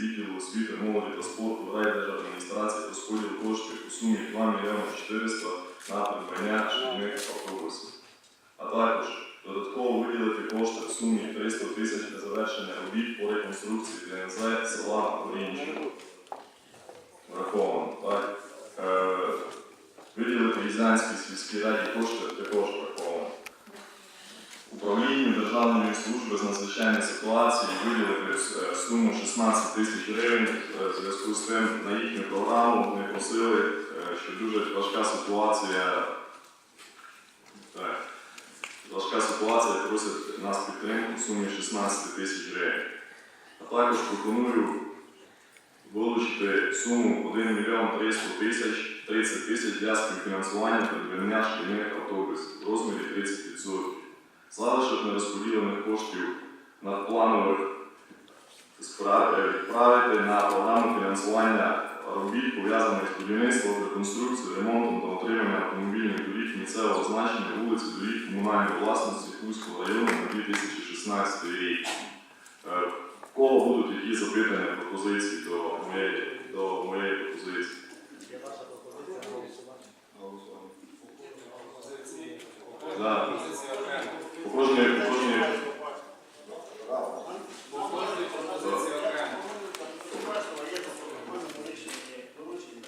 відділу освіти, молоді та спорту райдержадміністрації розподіл коштів у сумі 2 мільйони 400 на придбання шкільних автобусів. А також додатково виділити кошти в сумі 300 тисяч для завершення робіт по реконструкції ДНЗ села Горінчина. Враховано, так? Е, виділити Ізянській сільській раді кошти також. Управлінню Державної служби з надзвичайних ситуацій виділити е, суму 16 тисяч гривень е, в зв'язку з тим на їхню програму вони просили, е, що дуже важка ситуація. Так, важка ситуація просять нас підтримку в сумі 16 тисяч гривень. А також пропоную вилучити суму 1 мільйон 300 тисяч 30 тисяч для співфінансування придбання шкільних автобусів в розмірі 30%. Залишок нерозподілених коштів надпланових е, відправити на програму фінансування робіт, пов'язаних з будівництвом, реконструкцією, ремонтом та утриманням автомобільних доріг місцевого значення вулиць доріг комунальної власності Хуського району на 2016 рік. Е, В кого будуть які запитання, пропозиції до моєї, до моєї. Пропозиції. Да. По кожній пропозиції окремо. Побачила, є законодавчому рішення доручення.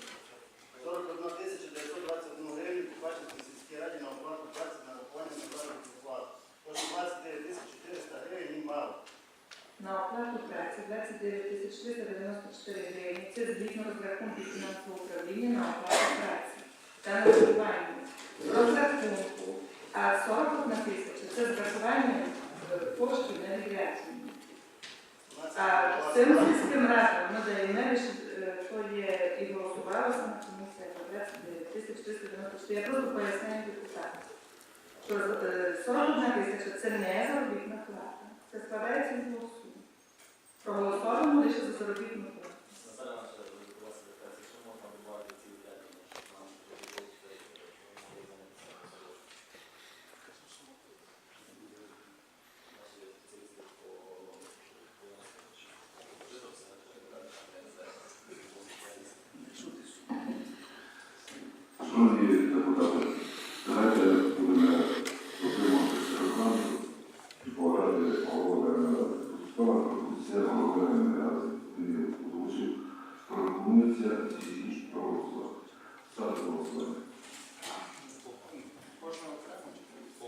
41 тисяча 921 гривень побачити сільській раді на оплату праці на рахування на заробітну плату. Тож 29 тисяч 400 гривень їм мало. На оплату праці 29 тисяч 394 гривні. Це згідно розрахунку фінансового управління на оплату праці та нарахування розрахунку. А 41 тисяча це з врахуванням е, коштів на відрядження. А цим сільським радам ми даємо лише, то є і голосувалося на комісії по 29 тисяч 394. Я просто поясняю депутатам, що е, 41 тисяча це не заробітна плата. Це складається з двох сум. Проголосовано лише за заробітну плату. Наталя наша була секретарка, що можна добавити ці віддячення, щоб нам Шановні депутати, давайте будемо дотримуватися регламенту і поважати голову Верховної Ради. Поступала пропозиція голови Верховної Ради. Він озвучив, пропонується ці проголосувати. Ставте голосування. Кожного окремо чи по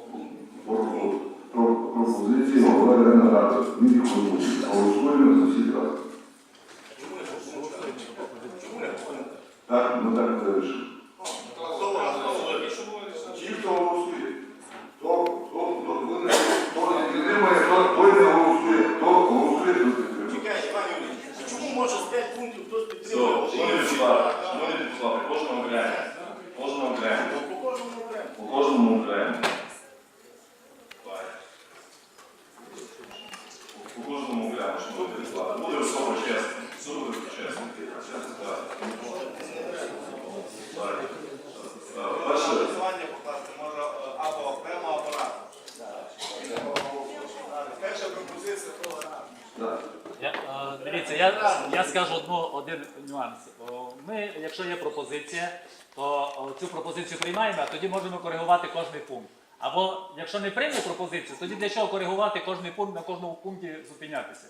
Про- про- Пропозиції голови Верховної Ради. Він їх озвучив. Голосуємо за всі разом. Так, ми так вирішили. Ті, хто голосує, хто, хто, хто, хто не, хто не підтримує, хто, той не голосує, хто голосує, той підтримує. Чекай, Іван Юрійович, чому може з 5 пунктів хтось Все, підтримує? шановні депутати, шановні депутати, кожного окремо. Кожного окремо. По кожному окремо. По кожному окремо. Так. По кожному окремо, шановні депутати. Буде особо чесно. Все буде чесно. Так. Так. Так. Перше, Голосування покласти може е, або окремо, або разом. Перша пропозиція того разом. Так. Я, е, дивіться, я, я скажу одну, один нюанс. О, Ми, якщо є пропозиція, то цю пропозицію приймаємо, а тоді можемо коригувати кожний пункт. Або якщо не прийме пропозицію, тоді для чого коригувати кожний пункт на кожному пункті зупинятися?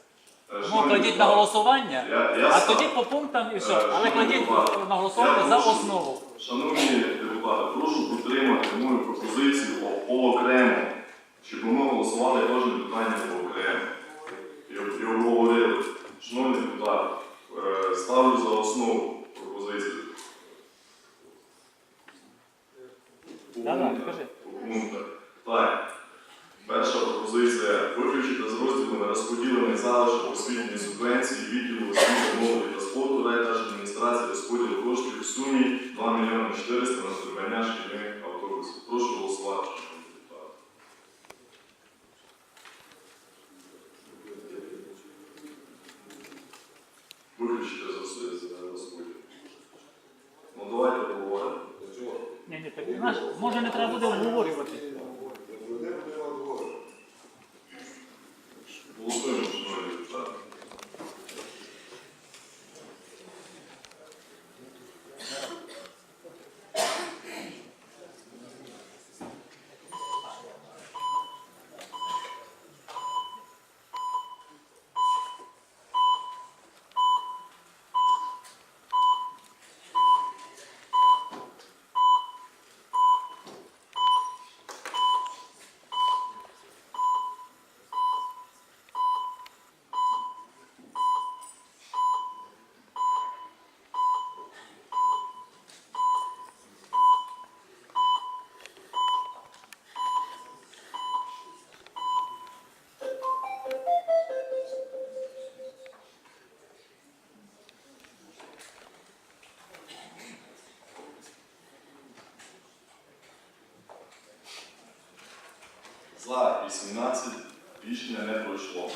е, Тому кладіть на голосування, а тоді по пунктам і все. Е, Але кладіть на голосування за основу. Шановні депутати, прошу підтримати мою пропозицію по окремо, щоб ми голосували кожне питання по окремо. І, і обговорили. Шановні депутати, е, ставлю за основу пропозицію. Пунктах. Так. Перша пропозиція виключити з розділу нерозподілених залишок освітньої субвенції відділу освіти молоді та спорту райдержадміністрації розподілу коштів За 18 рішення не пройшло.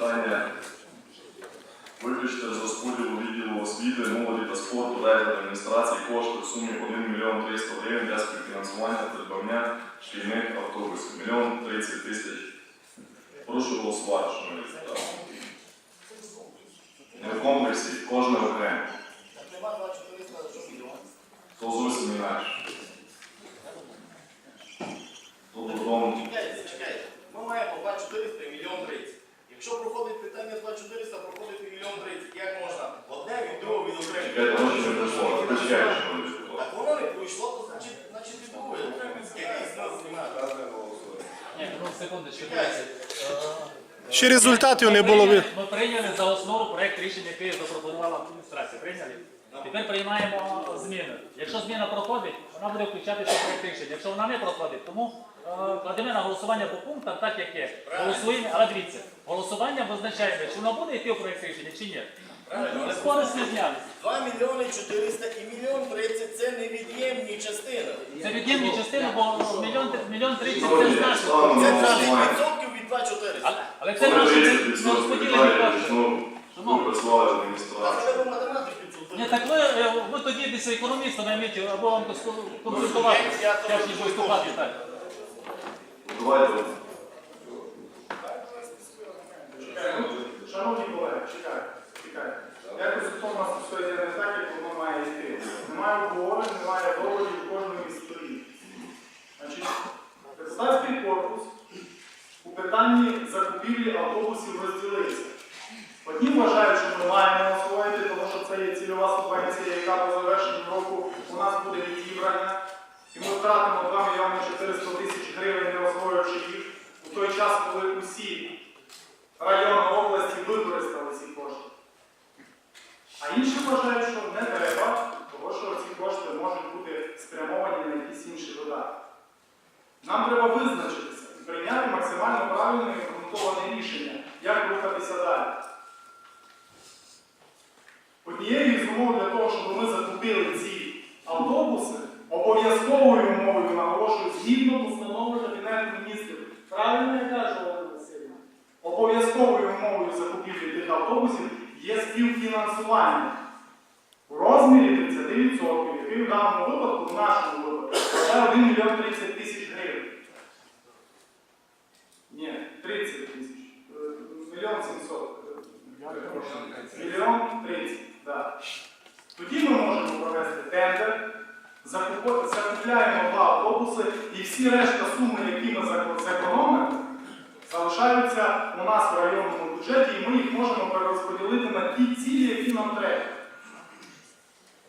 Питання. Виключити з розподілу відділу освіти, молоді та спорту адміністрації кошти в сумі 1 мільйон 300 гривень для співфінансування придбання шкільних автобусів. Мільйон 30 тисяч. Прошу голосувати, шановні депутати. Не в комплексі, кожне окремо. Так нема 2400, що мільйон. То зовсім інакше. Ще результатів не було. Ми прийняли за основу проект рішення, який запропонувала адміністрація. Прийняли? Тепер приймаємо зміни. Якщо зміна проходить, вона буде включатися в проект рішення. Якщо вона не проходить, тому е, кладемо на голосування по пунктам, так як є. Голосуємо, але дивіться, голосування визначає, чи воно буде йти в проект рішення, чи ні. Спори знялися. 2 мільйони 400 і мільйон 30 це невід'ємні частини. Це від'ємні частини, бо мільйон, мільйон тридцять це Шановні, ж наші. Це на 30% від 2400. Але, але це під не розподілені кошти. ну, Ні, так ви, е, ви тоді десь економістами маєте, або вам кос- консультувати, як ніж виступати так. Давайте. Шановні колеги, чекайте, чекайте. Якось у нас йде не так, як воно має йти. Немає обговорень, немає доводів кожної із сторін. Значить, депутатський корпус питанні закупівлі автобусів розділився. Одні вважають, що ми маємо освоїти, тому що це є цільова субвенція, яка по завершенню року у нас буде відібрана. І ми втратимо 2 мільйони 400 тисяч гривень, не освоюючи їх у той час, коли усі райони області використали ці кошти. А інші вважають, що не треба, тому що ці кошти можуть бути спрямовані на якісь інші видатки. Нам треба визначитися прийняти максимально правильне і обґрунтоване рішення, як рухатися далі. Однією із умов для того, щоб ми закупили ці автобуси, обов'язковою умовою наголошую згідно постанови Кабінету міністрів. Правильно я кажу, Олена Васильівна? Обов'язковою умовою закупівлі тих автобусів є співфінансування у розмірі 30%, який в даному випадку, в нашому випадку, складає 1 мільйон 30 тисяч гривень. Ні, 30 тисяч. Мільйон 700. Мільйон 30, так. Тоді ми можемо провести тендер, закупляємо два автобуси і всі решта суми, які ми зекономимо, залишаються у нас в районному бюджеті, і ми їх можемо перерозподілити на ті цілі, які нам треба.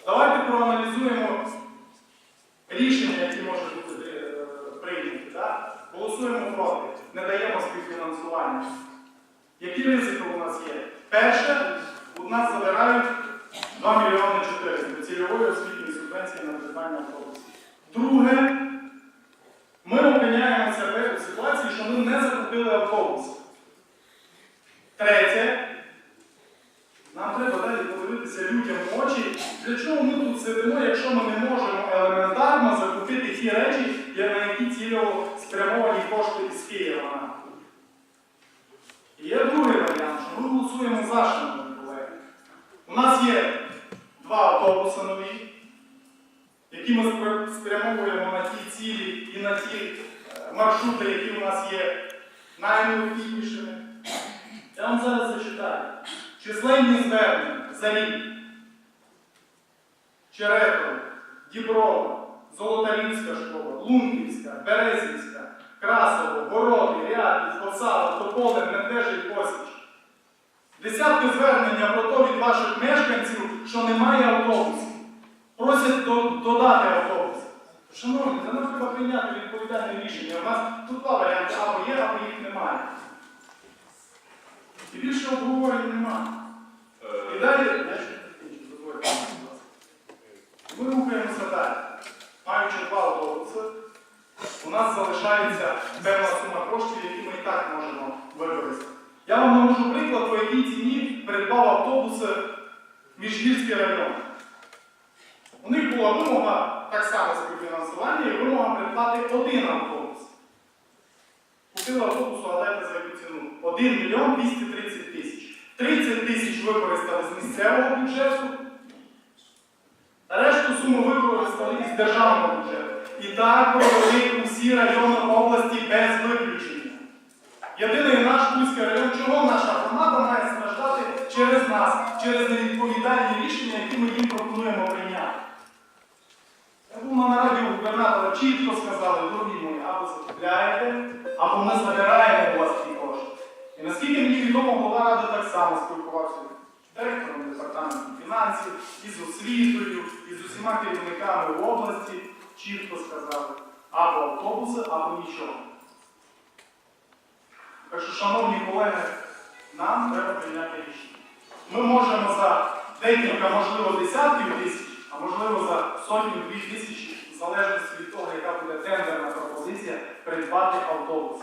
Давайте проаналізуємо рішення, які можуть бути е, прийняті. Голосуємо проти, не даємо співфінансування. Які ризики у нас є? Перше, у нас забирають 2 мільйони 400 цільової освітньої субвенції на придбання автобусів. Друге, ми опиняємо себе у ситуації, що ми не закупили автобуси. Третє, нам треба далі подивитися людям в очі, для чого ми тут сидимо, якщо ми не можемо елементарно закупити ті речі, на які цільово спрямовані кошти із Києва. І є другий варіант, що ми голосуємо за шановні колеги. У нас є два автобуси нові, які ми спрямовуємо на ті цілі і на ті е, маршрути, які у нас є найнеобхіднішими. Я вам зараз зачитаю. Численні звернення за рік. Черепово, Діброва, Золотарівська школа, Лунківська, Березівська, Красово, Городи, Рябів, Посава, Тополе, Медвежий, Косіч. Десятки звернення про то від ваших мешканців, що немає автобусів. Просять до- додати автобус. Шановні, за нас треба прийняти відповідальне рішення. У нас тут два варіанти або є, або їх немає. І більше обговорень немає. І далі ми рухаємося далі. Маючи два автобуси, у нас залишається певна сума коштів, які ми і так можемо використати. Я вам навожу приклад, по якій ціні придбав автобуси Міжгірський район. У них була вимога так само співфінансування і вимога придбати один автобус. Купили автобус, гадайте за яку ціну? 1 мільйон 230 тисяч. 30 тисяч використали з місцевого бюджету, решту суму використали із державного бюджету. І так провели усі райони області без виключення. Єдиний наш Бузький район, чого наша громада має страждати через нас, через невідповідальні рішення, які ми їм пропонуємо прийняти. Я був на нараді губернатора, чітко сказали, дорогі мої, або закупляєте, або ми забираємо у вас. І наскільки мені відомо, голова ради так само спілкувався з директором департаменту фінансів, із освітою, і з усіма керівниками в області, чітко сказали, або автобуси, або нічого. Так що, шановні колеги, нам треба прийняти рішення. Ми можемо за декілька, можливо, десятків тисяч, а можливо за сотню-дві тисячі, в залежності від того, яка буде тендерна пропозиція, придбати автобус.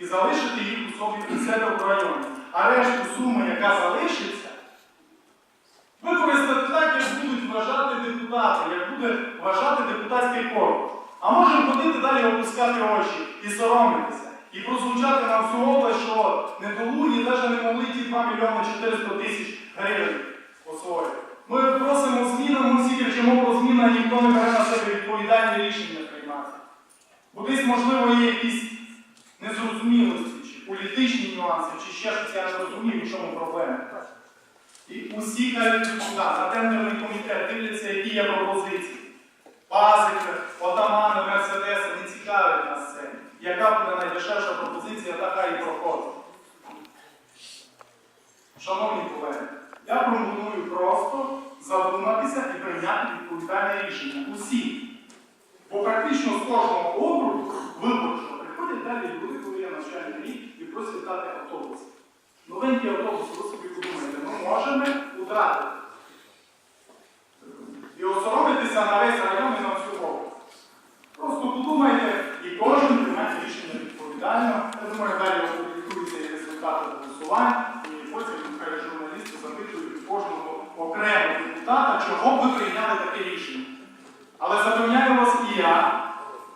І залишити їх у собі у себе в районі. А решту суми, яка залишиться, використати так, як будуть вважати депутати, як буде вважати депутатський корпус. А можемо ходити далі опускати очі і соромитися. І прозвучати на всю область, що недолугі навіть не могли ті 2 мільйони 400 тисяч гривень освоїти. Ми просимо зміни, ми всі кричимо про зміни, ніхто не бере на себе відповідальні рішення приймати. Бо десь, можливо, є якісь незрозумілості, чи політичні нюанси, чи ще щось я не розумію, в чому проблема. І усі кажуть на тендерний комітет дивляться, які є пропозиції. Пазики, отамани, мерседеси, не цікавить нас це. Яка буде найдешевша пропозиція, така і проходить. Шановні колеги, я пропоную просто задуматися і прийняти відповідальне рішення. Усі. Бо практично з кожного округу виборчого приходять далі люди, коли я навчальний рік і просять дати автобус. Новенький автобус, ви собі подумаєте, ми можемо втратити. І осоромитися на весь район і на всю область. Просто подумайте і кожен приймає рішення відповідально. Я думаю, далі опублікуються і результати голосувань, і потім хай журналісти запитують кожного окремо депутата, чого б ви прийняли таке рішення. Але запевняю вас і я,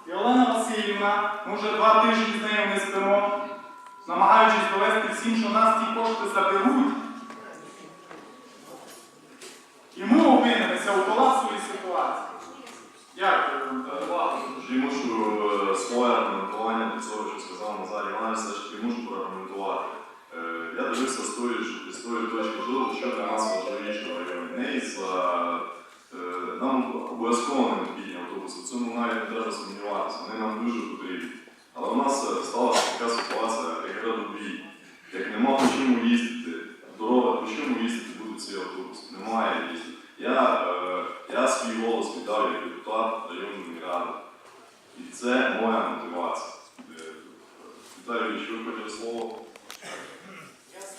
і Олена Васильівна, ми вже два тижні з нею не спимо, намагаючись довести всім, що нас ті кошти заберуть. І ми опинимося у колапсовій ситуації. Дякую. Тоді мушу е, своє аргументування до цього, що сказав Назар Іванович, все ж таки мушу проаргументувати. Е, Я дивився з тої точки зору, що для нас важливіше в районі. Не е, нам обов'язково необхідні автобуси, в цьому навіть не треба сумніватися, вони нам дуже потрібні. Але у нас е, сталася така ситуація, як градобій. Як нема по чому їздити, дорога, по чому їздити будуть ці автобуси? Немає їздити. Я, е, я свій голос віддав як депутат районної ради. І це моя мотивація. Віталій Юрійович, ви хотіли слово?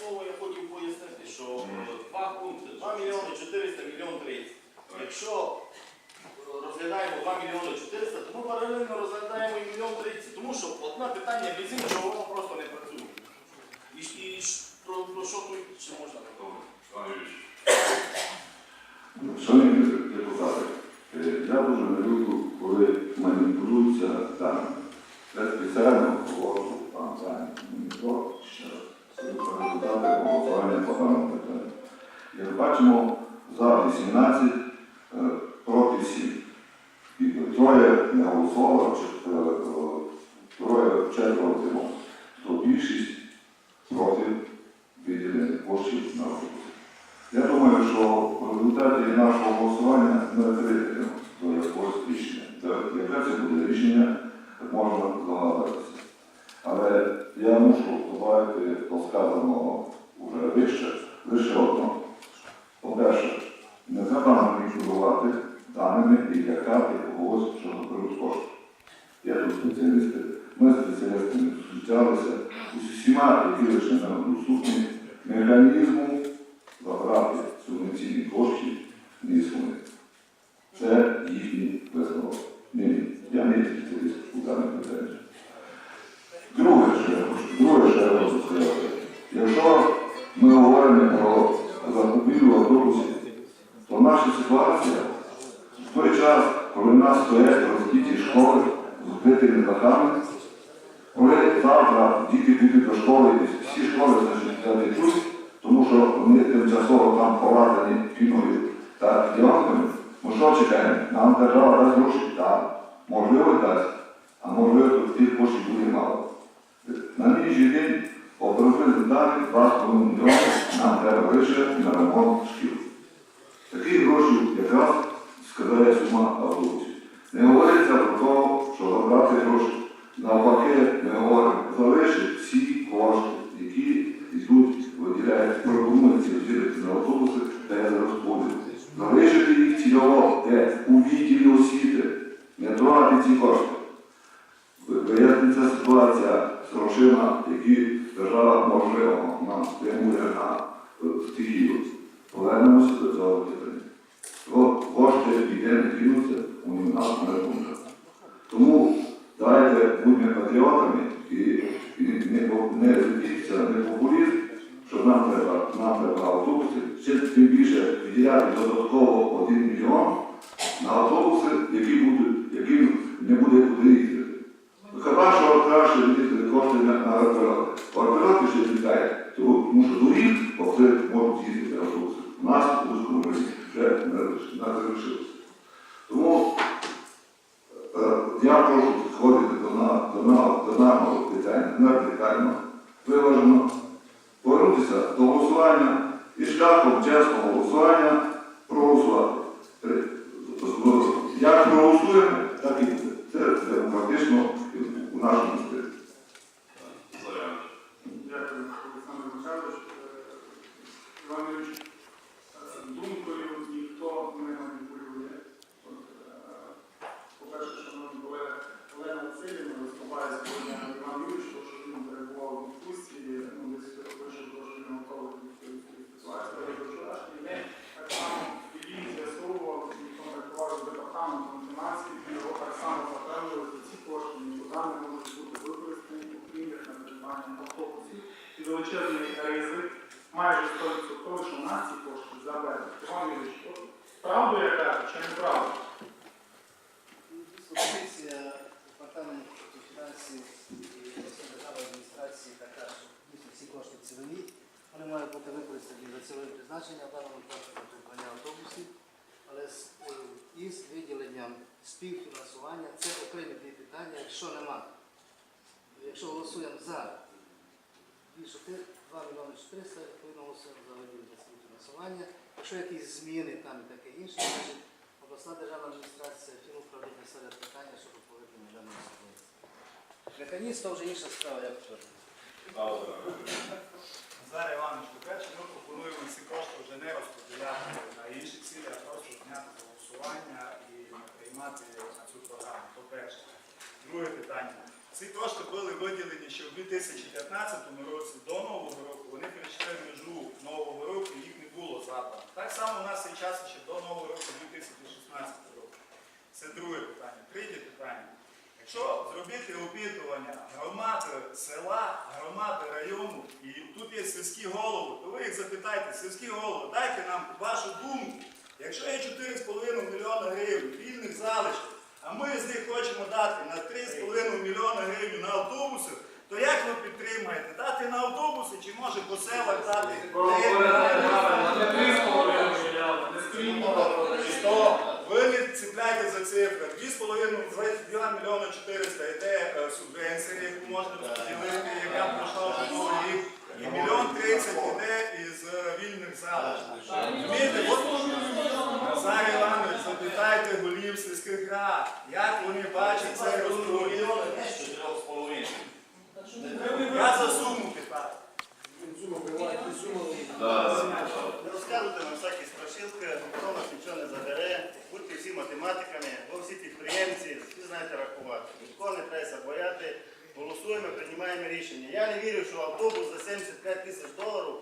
Я слово я хотів пояснити, що е, два пункти 2 мільйони 400 мільйон 30. Якщо е, розглядаємо 2 мільйони 400, то ми паралельно розглядаємо і мільйон 30. Тому що одне питання без іншого воно просто не працює. І, і про, про що тут ще можна Добре, Шановні депутати, е, я дуже не люблю, коли маніпулюються даними. Це спеціально говорю за ніхто ще раз. Результати голосування даному. Як бачимо, за 18 е, проти 7. І троє не голосувало, е, е, троє четверо тримало. То більшість проти виділення коштів на роботу. Я думаю, що в результаті нашого голосування ми прийдемо до якогось рішення. Яке це буде рішення, можна здогадатися. Але я мушу додати до сказаного вже вище лише одно. По-перше, не треба маніпулювати даними і лякати когось, що беруть кошти. Я тут спеціалісти. Ми спеціалістами зустрічалися усіма, які лише доступні, механізму забрати субвенційні кошти не існує. Це їхній фіною та кліонками, ми що чекаємо? Нам держава дасть гроші, так, можливо дасть, а можливо тут тих коштів буде мало. На нинішній день приблизних даних 2,5 мільйони нам треба лише на ремонт шкіл. Такі гроші якраз складає сума автобусів. Не говориться про те, що забрати гроші. Навпаки, ми говоримо, залишити всі кошти, які йдуть, виділяють, пропонуються виділити на автобуси без розподілу. Залишити їх цільово, де у відділі освіти, не трогати ці кошти. Виясниться ситуація з грошима, які держава можливо нам спрямує на е, стихію. Повернемося до цього питання. От кошти піде не кинуться, вони нас не рахунках. Тому додатково 1 мільйон на автобуси, які будуть, які не буде куди їздити. Ну, Хіба що краще відділити кошти на, на вертольоти. Вертольоти ще літають, тому що доріг, бо це можуть їздити автобуси. У нас у Луцькому районі вже не лиш- не залишилося. Тому е, я прошу підходити до, на, до, на, до даного питання вертикально, виважено, повернутися до голосування і шляхом чесного голосування проголосувати. Е, Як проголосуємо, так і буде. Це демократично у нашому стилі. Заряд. Дякую, Олександр Михайлович. Е, Іван Юрійович, е, думкою ніхто не маніпулює. От, е, По-перше, шановні колеги, Олена Васильівна виступає сьогодні на Іван Юрійович, тому що він перебував у відпустці, і, ну, десь вийшов трошки не готовий до цієї ситуації. Але до вчорашній день так само і він з'ясовував, і контактував з департаментом фінансів, і його так само запевнили, що ці кошти нікуди не можуть бути використані, окрім як на придбання автобусів. І величезний ризик, майже 100%, що в нас ці кошти заберуть. Іван Юрійович, от правду я кажу, чи неправду? Позиція департаменту фінансів і державної адміністрації така, що дійсно всі кошти цільові, вони мають бути використані за цільове призначення в даному випадку придбання автобусів, але е, із виділенням співфінансування це окремі дві питання, якщо нема. Якщо голосуємо за більше 2 мільйони 400, відповідно голосуємо за виділення співфінансування. Якщо якісь зміни там і таке інше, обласна державна адміністрація, фінуправління ставлять питання щодо повернення даної субвенції. Механізм то вже інша справа, як твердо. Зараз Іванович, по-перше, ми пропонуємо ці кошти вже не розподіляти на інші цілі, а просто зняти голосування і приймати на цю програму. То перше. Друге питання. Ці кошти були виділені ще в 2015 році до Нового року. Вони перейшли межу Нового року, їх не було забрано. Так само у нас є час ще до Нового року 2016 року. Це друге питання. Третє питання. Якщо зробити опитування громади села, громади району, і тут є сільські голови, то ви їх запитайте, сільські голови, дайте нам вашу думку. Якщо є 4,5 мільйона гривень вільних залишків, а ми з них хочемо дати на 3,5 мільйона гривень на автобуси, то як ви підтримаєте? Дати на автобуси чи може по селах дати? Стоп! Ви не цепляйте за цифри. 2,5 мільйона 400 йде субвенція, яку можна розподілити, яка пройшла вже новий рік. І мільйон 30 йде із вільних залишків. Назар Іванович, запитайте голів сільських рад, як вони бачать цей розподіл. Я за суму питаю. Не розказуйте нам всякі страшилки, хто нас нічого не забере, будьте всі математиками, бо всі підприємці, всі знаєте рахувати. Нікого не треба бояти. Голосуємо, приймаємо рішення. Я не вірю, що автобус за 75 тисяч доларів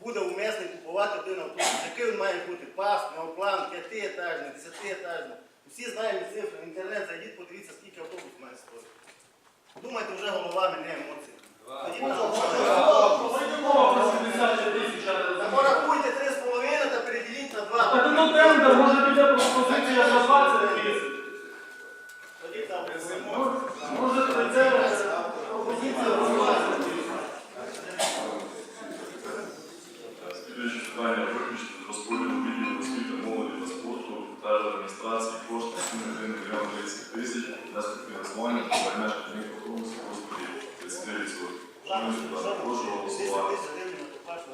буде умесний купувати один автобус. Який він має бути? Пас, неоплан, п'ятиетажний, десятиетажний. Всі знаємо цифри, в інтернет зайдіть, подивіться, скільки автобус має стоїти. Думайте вже головами, не Та порахуйте 3,5 та переділіть на 2. Так ну тендер, може піде пропозиція за 20 тисяч. Тоді там Може це пропозиція за 20 тисяч. Слідуюче питання виключити з розподілу відділу освіти, молоді та спорту та адміністрації кошти суми 1 мільйон 30 тисяч для співфінансування та 33%. Шановні депутати, прошу голосувати. Депутати.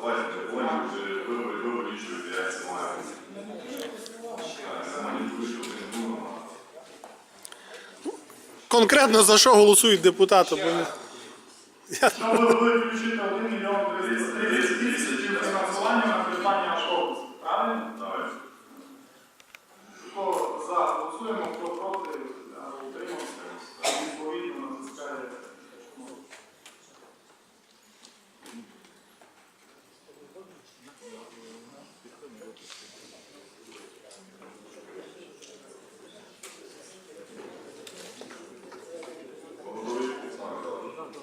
Давайте не будемо, ви ви вирішуєте, як це має бути. Не маніпулюйте один другим. Конкретно за що голосують депутати? Що ви виключите 1 мільйон 330 тисяч фінансування на придбання автобусів, правильно? Давайте. Хто за голосуємо, хто проти, а, утримався, відповідно натискає. кнопку. Голови Олександр.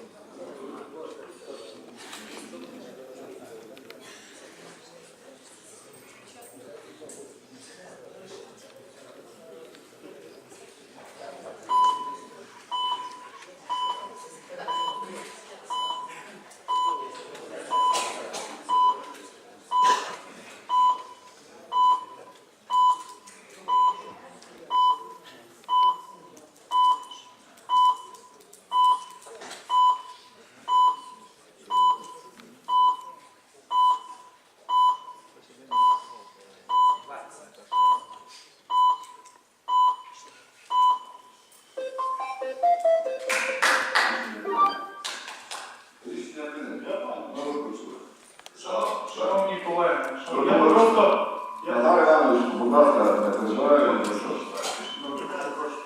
Рішення прийнято. Нове почули. Шановні колеги, що я просто. Я Назар Іванович, будь ласка, не переживайте, ну що ж. Добре, прошу.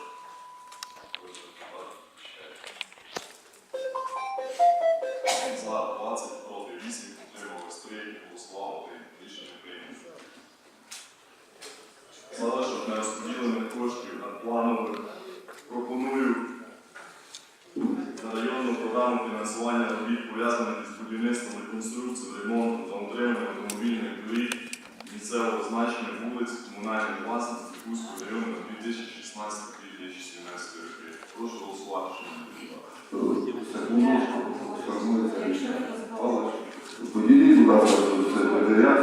Роки. Прошу голосувати, сформується рішення. Поділіть, будь ласка, секретаріат,